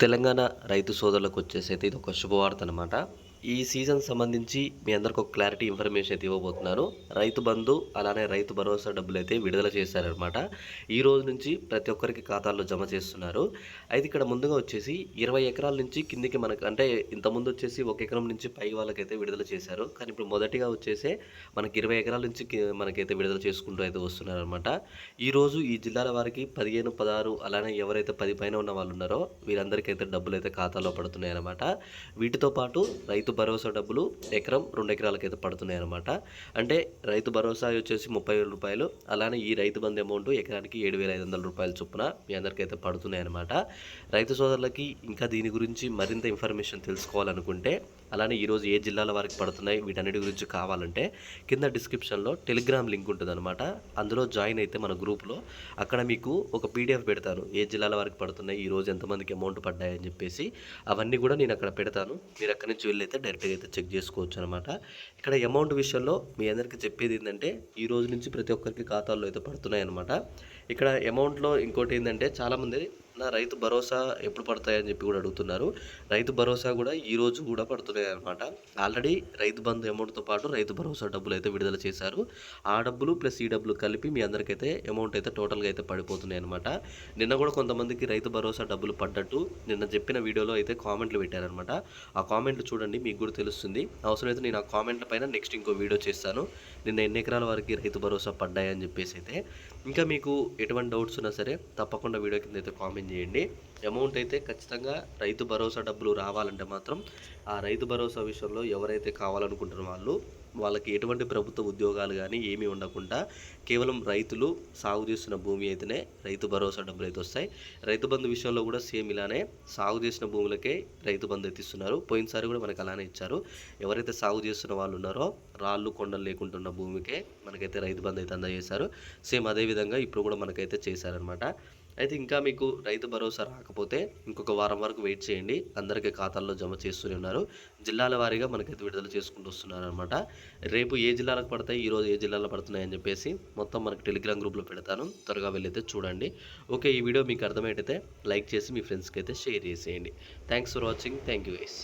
తెలంగాణ రైతు సోదరులకు వచ్చేసి అయితే ఇది ఒక శుభవార్త అనమాట ఈ సీజన్ సంబంధించి మీ అందరికి ఒక క్లారిటీ ఇన్ఫర్మేషన్ అయితే ఇవ్వబోతున్నాను. రైతు బంధు అలానే రైతు భరోసా డబ్బులు అయితే విడుదల చేశారనమాట ఈ రోజు నుంచి ప్రతి ఒక్కరికి ఖాతాల్లో జమ చేస్తున్నారు. అయితే ఇక్కడ ముందుగా వచ్చేసి ఇరవై ఎకరాల నుంచి కిందికి మనకు అంటే ఇంతకుముందు వచ్చేసి ఒక ఎకరం నుంచి పై వాళ్ళకైతే విడుదల చేశారు. కానీ ఇప్పుడు మొదటిగా వచ్చేసి మనకి ఇరవై ఎకరాల నుంచి మనకైతే విడుదల చేసుకుంటూ అయితే వస్తున్నారనమాట ఈరోజు ఈ జిల్లాల వారికి పదిహేను పదహారు అలానే ఎవరైతే పది పైన ఉన్న వాళ్ళు ఉన్నారో వీరందరికైతే డబ్బులు అయితే ఖాతాలో పడుతున్నాయి అనమాట వీటితో పాటు రైతు భరోసా డబ్బులు ఎకరం రెండు ఎకరాలకైతే పడుతున్నాయి అనమాట అంటే రైతు భరోసా వచ్చేసి ముప్పై వేల రూపాయలు అలానే ఈ రైతు బంధు అమౌంట్ ఎకరానికి ఏడు వేల ఐదు వందల రూపాయల చొప్పున మీ అందరికైతే పడుతున్నాయి అనమాట రైతు సోదరులకి ఇంకా దీని గురించి మరింత ఇన్ఫర్మేషన్ తెలుసుకోవాలనుకుంటే అలానే ఈరోజు ఏ జిల్లాల వారికి పడుతున్నాయి వీటన్నిటి గురించి కావాలంటే కింద డిస్క్రిప్షన్లో టెలిగ్రామ్ లింక్ ఉంటుందన్నమాట. అందులో జాయిన్ అయితే మన గ్రూప్లో. అక్కడ మీకు ఒక పీడిఎఫ్ పెడతాను ఏ జిల్లాల వారికి పడుతున్నాయి ఈ రోజు ఎంతమందికి అమౌంట్ పడ్డాయని చెప్పేసి. అవన్నీ కూడా నేను అక్కడ పెడతాను. మీరు అక్కడి నుంచి వెళ్ళి అయితే డైరెక్ట్గా అయితే చెక్ చేసుకోవచ్చు అనమాట ఇక్కడ అమౌంట్ విషయంలో మీ అందరికీ చెప్పేది ఏంటంటే ఈ రోజు నుంచి ప్రతి ఒక్కరికి ఖాతాల్లో అయితే పడుతున్నాయి అనమాట ఇక్కడ అమౌంట్లో ఇంకోటి ఏంటంటే చాలామంది నా రైతు భరోసా ఎప్పుడు పడతాయని చెప్పి కూడా అడుగుతున్నారు. రైతు భరోసా కూడా ఈ రోజు కూడా పడుతున్నాయి అనమాట ఆల్రెడీ రైతు బంధు అమౌంట్తో పాటు రైతు భరోసా డబ్బులు అయితే విడుదల చేశారు. ఆ డబ్బులు ప్లస్ ఈ డబ్బులు కలిపి మీ అందరికైతే అమౌంట్ అయితే టోటల్గా అయితే పడిపోతున్నాయి అనమాట నిన్న కూడా కొంతమందికి రైతు భరోసా డబ్బులు పడ్డట్టు నిన్న చెప్పిన వీడియోలో అయితే కామెంట్లు పెట్టారనమాట ఆ కామెంట్లు చూడండి మీకు కూడా తెలుస్తుంది. అవసరమైతే నేను ఆ కామెంట్ల పైన నెక్స్ట్ ఇంకో వీడియో చేస్తాను. నిన్న ఎన్ని ఎకరాల వరకు రైతు భరోసా పడ్డాయని చెప్పేసి అయితే. ఇంకా మీకు ఎటువంటి డౌట్స్ ఉన్నా సరే తప్పకుండా వీడియో కింద అయితే కామెంట్ చేయండి. అమౌంట్ అయితే ఖచ్చితంగా రైతు భరోసా డబ్బులు రావాలంటే మాత్రం ఆ రైతు భరోసా విషయంలో ఎవరైతే కావాలనుకుంటున్న వాళ్ళు వాళ్ళకి ఎటువంటి ప్రభుత్వ ఉద్యోగాలు కానీ ఏమీ ఉండకుండా కేవలం రైతులు సాగు చేస్తున్న భూమి అయితేనే రైతు భరోసా డబ్బులు అయితే వస్తాయి. రైతు బంధు విషయంలో కూడా సేమ్ ఇలానే సాగు చేసిన భూములకే రైతు బంధు అయితే ఇస్తున్నారు. పోయినసారి కూడా మనకు అలానే ఇచ్చారు. ఎవరైతే సాగు చేస్తున్న వాళ్ళు ఉన్నారో రాళ్ళు కొండలు లేకుంటున్న భూమికే మనకైతే రైతు బంధు అయితే అందజేశారు. సేమ్ అదే విధంగా ఇప్పుడు కూడా మనకైతే చేశారనమాట అయితే ఇంకా మీకు రైతు భరోసా రాకపోతే ఇంకొక వారం వరకు వెయిట్ చేయండి. అందరికీ ఖాతాల్లో జమ చేస్తూనే ఉన్నారు. జిల్లాల వారీగా మనకైతే విడుదల చేసుకుంటూ వస్తున్నారు అనమాట రేపు ఏ జిల్లాలకు పడతాయి? ఈరోజు ఏ జిల్లాలో పడుతున్నాయని చెప్పేసి మొత్తం మనకి టెలిగ్రామ్ గ్రూప్లో పెడతాను. త్వరగా వెళ్ళైతే చూడండి. ఓకే ఈ వీడియో మీకు అర్థమైతే లైక్ చేసి మీ ఫ్రెండ్స్కి అయితే షేర్ చేసేయండి. Thanks for watching thank you guys